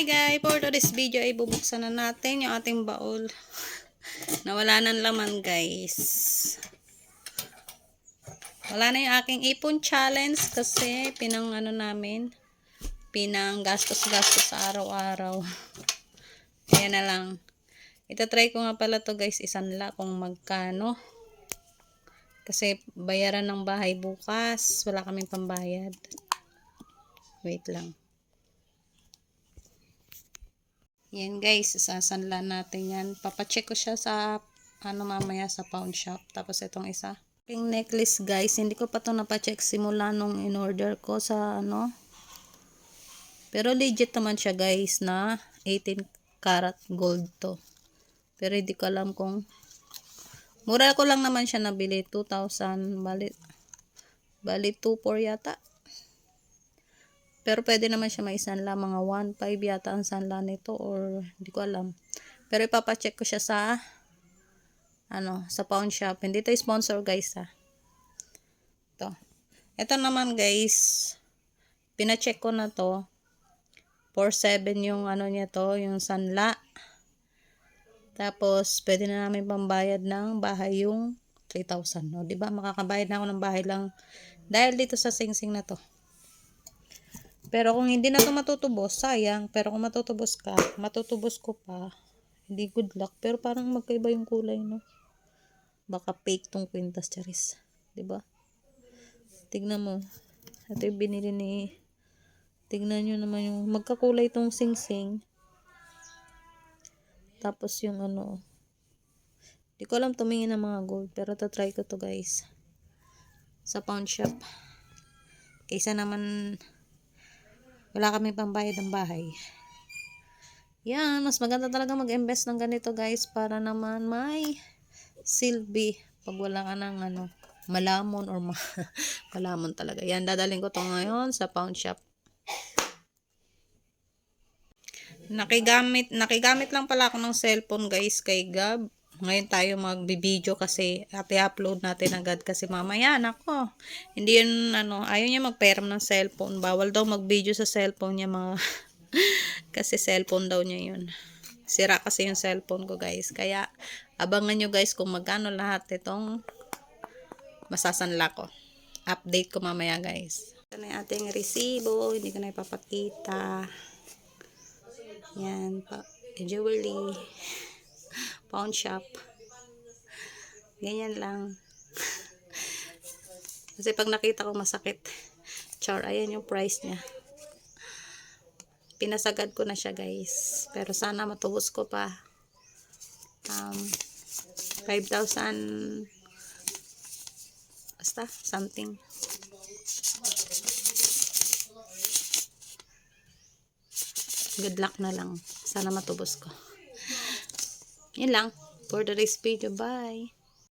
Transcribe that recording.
Hi guys, for today's video ay bubuksan na natin yung ating baul. Nawala ng laman guys. Wala na yung aking ipon challenge kasi pinang ano namin, pinang gastos-gastos araw-araw. Kaya na lang. Ito-try ko nga pala to guys, isanla kung magkano. Kasi bayaran ng bahay bukas. Wala kaming pambayad. Wait lang. Yan guys, sasanla natin yan. Papacheck ko siya sa ano mamaya sa pawn shop. Tapos itong isa. Yung necklace guys, hindi ko pa to napacheck simula nung in-order ko sa ano. Pero legit naman siya guys na 18 karat gold to. Pero hindi ko alam kung mura ko lang naman siya nabili 2,000 bali bali 2,4 yata. Pero pwede naman siya maisanla mga 1.5 yata ang sanla nito or hindi ko alam. Pero ipapacheck ko siya sa ano, sa pawn shop. Hindi to sponsor guys ha. Ito. Ito naman guys, pina-check ko na to. 4.7 yung ano niya to, yung sanla. Tapos, pwede na namin pambayad ng bahay yung 3,000. No? 'Di ba Makakabayad na ako ng bahay lang dahil dito sa singsing na to. Pero kung hindi na to matutubos, sayang. Pero kung matutubos ka, matutubos ko pa. Hindi good luck. Pero parang magkaiba yung kulay, no? Baka fake tong kwintas, charis. ba? Diba? Tignan mo. Ito yung binili ni... Tignan nyo naman yung... Magkakulay tong sing-sing. Tapos yung ano... Hindi ko alam tumingin ng mga gold. Pero try ko to guys. Sa pawn shop. Kaysa naman wala kami pambayad ng bahay. Yan, mas maganda talaga mag-invest ng ganito guys para naman may silbi pag wala ka ng ano, malamon or ma malamon talaga. Yan, dadaling ko to ngayon sa pawn shop. Nakigamit, nakigamit lang pala ako ng cellphone guys kay Gab. Ngayon tayo magbibideo kasi i-upload natin agad kasi mamaya nako. Hindi yun ano, ayaw niya magperam ng cellphone. Bawal daw mag-video sa cellphone niya mga kasi cellphone daw niya yun. Sira kasi yung cellphone ko guys. Kaya abangan nyo guys kung magkano lahat itong masasanla ko. Update ko mamaya guys. Ito na yung ating resibo. Hindi ko na ipapakita. Yan pa. Jewelry pawn shop. Ganyan lang. Kasi pag nakita ko masakit. Char, ayan yung price niya. Pinasagad ko na siya guys. Pero sana matubos ko pa. Um, 5,000 basta, something. Good luck na lang. Sana matubos ko. Yun lang. For today's video. Bye.